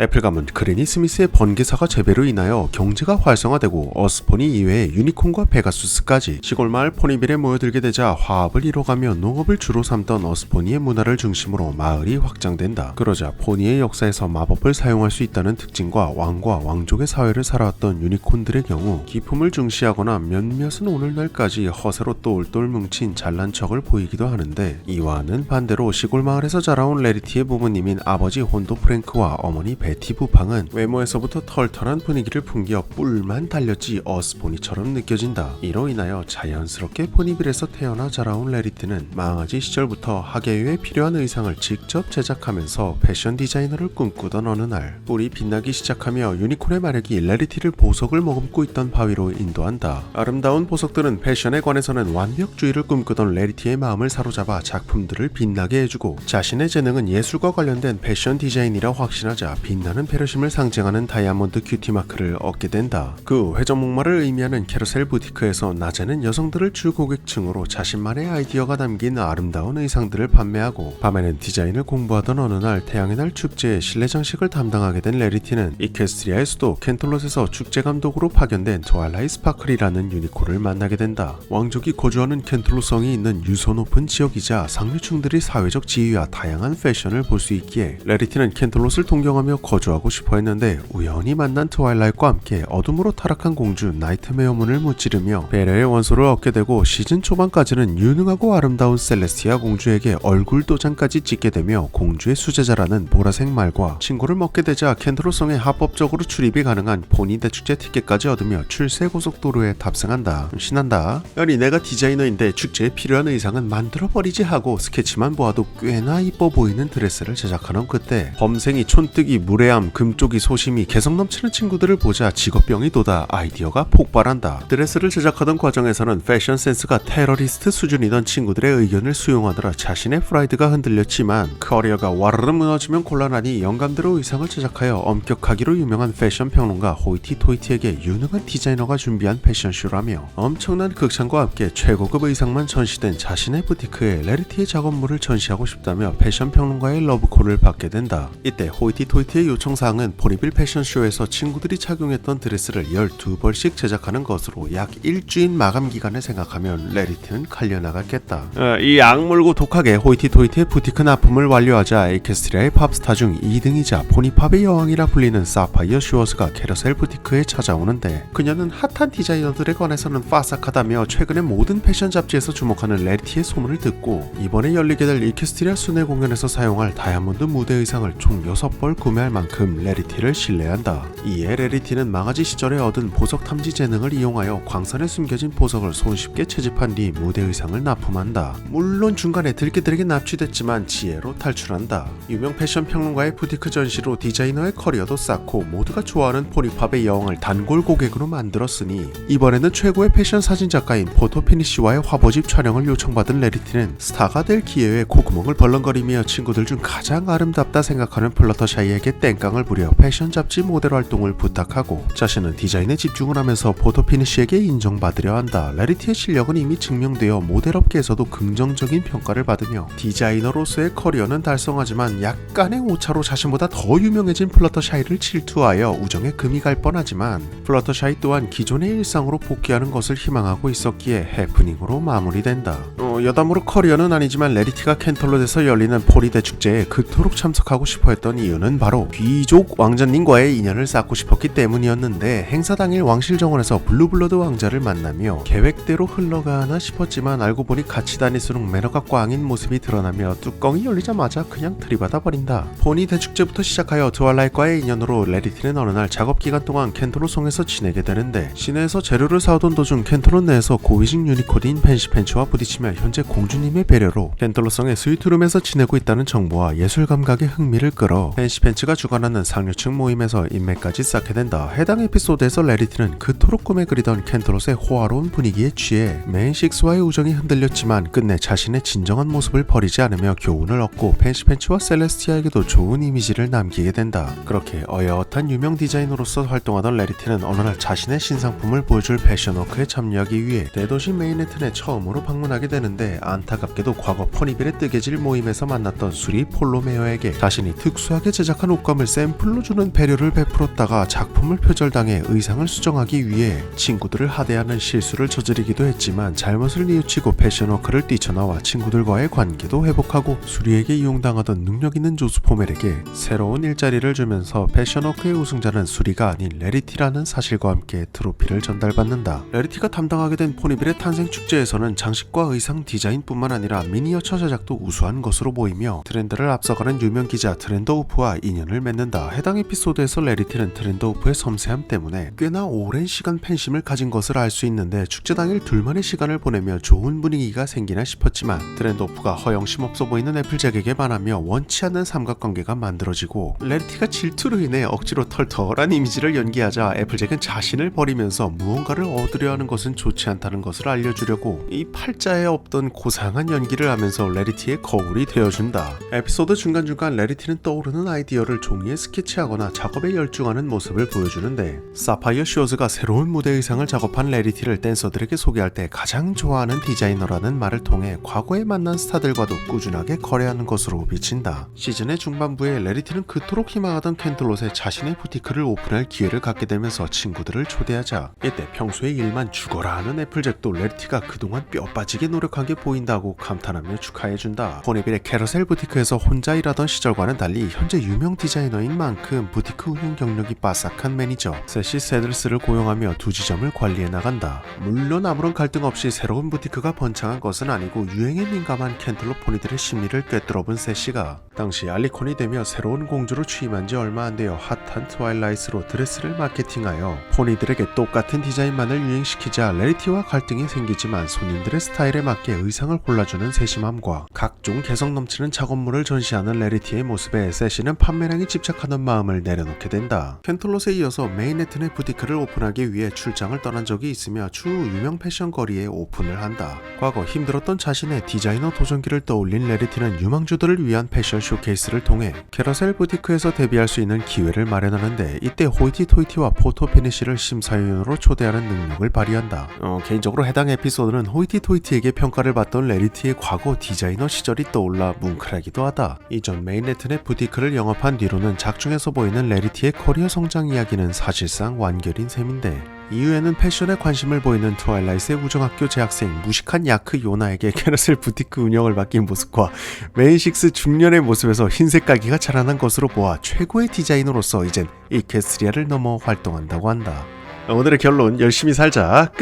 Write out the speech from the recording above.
애플 가문 그레니 스미스의 번개사가 재배로 인하여 경제가 활성화되고 어스포니 이외에 유니콘과 페가수스까지 시골 마을 포니빌에 모여들게 되자 화합을 이뤄가며 농업을 주로 삼던 어스포니의 문화를 중심으로 마을이 확장된다. 그러자 포니의 역사에서 마법을 사용할 수 있다는 특징과 왕과 왕족의 사회를 살아왔던 유니콘들의 경우 기품을 중시하거나 몇몇은 오늘날까지 허세로 똘똘 뭉친 잘난 척을 보이기도 하는데 이와는 반대로 시골 마을에서 자라온 레리티의 부모님인 아버지 혼도 프랭크와 어머니 베티 부팡은 외모에서부터 털털한 분위기를 풍겨 뿔만 달렸지 어스포니처럼 느껴진다. 이로 인하여 자연스럽게 포니빌에서 태어나 자라온 레리티는 망아지 시절부터 하계유에 필요한 의상을 직접 제작하면서 패션 디자이너를 꿈꾸던 어느 날 뿔이 빛나기 시작하며 유니콘의 마력이 레리티를 보석을 머금고 있던 바위로 인도한다. 아름다운 보석들은 패션에 관해서는 완벽주의를 꿈꾸던 레리티의 마음을 사로잡아 작품들을 빛나게 해주고 자신의 재능은 예술과 관련된 패션 디자인이라 확신하자 빛나는 배려심을 상징하는 다이아몬드 큐티 마크를 얻게 된다. 그 회전 목마를 의미하는 캐러셀 부티크에서 낮에는 여성들을 주 고객층으로 자신만의 아이디어가 담긴 아름다운 의상들을 판매하고 밤에는 디자인을 공부하던 어느 날 태양의 날 축제에 실내 장식을 담당하게 된 레리티는 이퀘스트리아의 수도 켄톨롯에서 축제 감독으로 파견된 트와일라이 스파클이라는 유니콘을 만나게 된다. 왕족이 거주하는 켄톨롯성이 있는 유서 높은 지역이자 상류층들이 사회적 지위와 다양한 패션을 볼 수 있기에 레리티는 켄톨롯을 동경하며 거주하고 싶어 했는데 우연히 만난 트와일라이트과 함께 어둠으로 타락한 공주 나이트메어 문을 무찌르며 배려의 원소를 얻게 되고 시즌 초반까지는 유능하고 아름다운 셀레스티아 공주에게 얼굴 도장까지 찍게 되며 공주의 수제자라는 보라색 말과 친구를 먹게 되자 켄트로성에 합법적으로 출입이 가능한 포니 대축제 티켓까지 얻으며 출세 고속도로에 탑승한다. 신난다. 아니 내가 디자이너인데 축제에 필요한 의상은 만들어버리지 하고 스케치만 보아도 꽤나 이뻐 보이는 드레스를 제작하는 그때 범생이 촌뜨기 무 례함 금쪽이 소심이 개성 넘치는 친구들을 보자 직업병이 돋아 아이디어가 폭발한다. 드레스를 제작하던 과정에서는 패션 센스가 테러리스트 수준이던 친구들의 의견을 수용하느라 자신의 프라이드가 흔들렸지만 커리어가 와르르 무너지면 곤란하니 영감대로 의상을 제작하여 엄격하기로 유명한 패션 평론가 호이티 토이티에게 유능한 디자이너가 준비한 패션쇼라며 엄청난 극찬과 함께 최고급 의상만 전시된 자신의 부티크에 레리티의 작업물을 전시하고 싶다며 패션 평론가의 러브콜을 받게 된다. 이때 호이티 토이티의 요청사항은 보리빌 패션쇼에서 친구들이 착용했던 드레스를 12벌씩 제작하는 것으로 약 일주일 마감 기간을 생각하면 레리티는 칼려나갔겠다. 어, 이 악물고 독하게 호이티토이티의 부티크 납품을 완료하자 에케스트리아의 팝스타 중 2등이자 포니팝의 여왕이라 불리는 사파이어 슈어스가 캐러셀 부티크에 찾아오는데 그녀는 핫한 디자이너들에 관해서는 빠삭하다며 최근에 모든 패션 잡지에서 주목하는 레리티의 소문을 듣고 이번에 열리게 될 이케스트리아 순회 공연에서 사용할 다이아몬드 무대 의상을 총 6벌 구매할 만큼 레리티를 신뢰한다. 이에 레리티는 망아지 시절에 얻은 보석 탐지 재능을 이용하여 광산에 숨겨진 보석을 손쉽게 채집한 뒤 무대 의상을 납품한다. 물론 중간에 들깨들에게 납치됐지만 지혜로 탈출한다. 유명 패션 평론가의 부티크 전시로 디자이너의 커리어도 쌓고 모두가 좋아하는 포리팝의 여왕을 단골 고객으로 만들었으니 이번에는 최고의 패션 사진 작가인 포토 피니시와의 화보집 촬영을 요청받은 레리티는 스타가 될 기회에 콧구멍을 벌렁거리며 친구들 중 가장 아름답다 생각하는 플러터샤이에게 땡깡을 부려 패션 잡지 모델 활동을 부탁하고 자신은 디자인에 집중을 하면서 포토피니시에게 인정받으려 한다. 레리티의 실력은 이미 증명되어 모델 업계에서도 긍정적인 평가를 받으며 디자이너로서의 커리어는 달성하지만 약간의 오차로 자신보다 더 유명해진 플러터샤이를 질투하여 우정에 금이 갈 뻔하지만 플러터샤이 또한 기존의 일상으로 복귀하는 것을 희망하고 있었기에 해프닝으로 마무리된다. 어, 여담으로 커리어는 아니지만 레리티가 켄털롯에서 열리는 포리대 축제에 그토록 참석하고 싶어 했던 이유는 바로 귀족 왕자님과의 인연을 쌓고 싶었기 때문이었는데 행사 당일 왕실 정원에서 블루블러드 왕자를 만나며 계획대로 흘러가나 싶었지만 알고 보니 같이 다닐수록 매너가 꽝인 모습이 드러나며 뚜껑이 열리자마자 그냥 들이받아 버린다. 포니 대축제부터 시작하여 드왈라이과의 인연으로 레리티는 어느 날 작업 기간 동안 켄토로 성에서 지내게 되는데 시내에서 재료를 사오던 도중 켄토로 내에서 고위직 유니코드인 펜시펜치와 부딪히며 현재 공주님의 배려로 켄토로 성의 스위트룸에서 지내고 있다는 정보와 예술 감각의 흥미를 끌어 펜시펜치가 주관하는 상류층 모임에서 인맥까지 쌓게 된다. 해당 에피소드에서 레리티는 그토록 꿈에 그리던 켄토롯의 호화로운 분위기에 취해 맨식스와의 우정이 흔들렸지만 끝내 자신의 진정한 모습을 버리지 않으며 교훈을 얻고 펜시펜치와 셀레스티아에게도 좋은 이미지를 남기게 된다. 그렇게 어여엇한 유명 디자이너로서 활동하던 레리티는 어느 날 자신의 신상품을 보여줄 패션워크에 참여하기 위해 대도시 메인해튼에 처음으로 방문하게 되는 데 되는데 안타깝게도 과거 퍼니빌의 뜨개질 모임에서 만났던 수리 폴로메어에게 자신이 특수하게 제작한 옷감을 샘플로 주는 배려를 베풀었다가 작품을 표절당해 의상을 수정하기 위해 친구들을 하대하는 실수를 저지르기도 했지만 잘못을 뉘우치고 패션워크를 뛰쳐나와 친구들과의 관계도 회복하고 수리에게 이용당하던 능력 있는 조수 포멜에게 새로운 일자리를 주면서 패션워크의 우승자는 수리가 아닌 레리티라는 사실과 함께 트로피를 전달받는다. 레리티가 담당하게 된 포니빌의 탄생 축제에서는 장식과 의상 디자인뿐만 아니라 미니어처 제작도 우수한 것으로 보이며 트렌드를 앞서가는 유명 기자 트렌더우프와 인연을 맺는다. 해당 에피소드에서 레리티는 트렌더우프의 섬세함 때문에 꽤나 오랜 시간 팬심을 가진 것을 알 수 있는데 축제 당일 둘만의 시간을 보내며 좋은 분위기가 생기나 싶었지만 트렌더우프가 허영심 없어 보이는 애플잭에게 반하며 원치 않는 삼각관계가 만들어지고 레리티가 질투로 인해 억지로 털털한 이미지를 연기하자 애플잭은 자신을 버리면서 무언가를 얻으려 하는 것은 좋지 않다는 것을 알려주려고 이 팔자에 없던 고상한 연기를 하면서 레리티의 거울이 되어준다. 에피소드 중간중간 레리티는 떠오르는 아이디어를 종이에 스케치하거나 작업에 열중하는 모습을 보여주는데 사파이어 쇼즈가 새로운 무대 의상을 작업한 레리티를 댄서들에게 소개할 때 가장 좋아하는 디자이너라는 말을 통해 과거에 만난 스타들과도 꾸준하게 거래하는 것으로 비친다. 시즌의 중반부에 레리티는 그토록 희망하던 캔틀롯에 자신의 부티크를 오픈할 기회를 갖게 되면서 친구들을 초대하자 이때 평소에 일만 죽어라 하는 애플잭도 레리티가 그동안 뼈 빠지게 노력한 게 보인다고 감탄하며 축하해준다. 포네빌의 캐러셀 부티크에서 혼자 일하던 시절과는 달리 현재 유명 디자이너인 만큼 부티크 운영 경력이 빠삭한 매니저 세시 세들스를 고용하며 두 지점을 관리해 나간다. 물론 아무런 갈등 없이 새로운 부티크가 번창한 것은 아니고 유행에 민감한 캔틀로 포니들의 심리를 꿰뚫어본 세시가 당시 알리콘이 되며 새로운 공주로 취임한 지 얼마 안 되어 핫한 트와일라이트로 드레스를 마케팅하여 포니들에게 똑같은 디자인만을 유행시키자 레리티와 갈등이 생기지만 손님들의 스타일에 맞게 의상을 골라주는 세심함과 각종 개성 넘치는 작업물을 전시하는 레리티의 모습에 세시는 판매량에 집착하는 마음을 내려놓게 된다. 켄틀롯에 이어서 메인네튼의 부티크를 오픈하기 위해 출장을 떠난 적이 있으며 추후 유명 패션 거리에 오픈을 한다. 과거 힘들었던 자신의 디자이너 도전기를 떠올린 레리티는 유망주들을 위한 패션 쇼케이스를 통해 캐러셀 부티크에서 데뷔할 수 있는 기회를 마련하는데 이때 호이티토이티와 포토 피니쉬를 심사위원으로 초대하는 능력을 발휘한다. 어, 개인적으로 해당 에피소드는 호이티토이티에게 평가 를 받던 레리티의 과거 디자이너 시절이 떠올라 뭉클하기도 하다. 이전 메인네튼의 부티크를 영업한 뒤로는 작중에서 보이는 레리티의 커리어 성장 이야기는 사실상 완결인 셈인데 이후에는 패션에 관심을 보이는 트와일라이트의 우정학교 재학생 무식한 야크 요나에게 캐럿을 부티크 운영을 맡긴 모습과 메인식스 중년의 모습에서 흰색 깔기가 자라난 것으로 보아 최고의 디자이너로서 이젠 이케스트리아를 넘어 활동한다고 한다. 오늘의 결론 열심히 살자 끝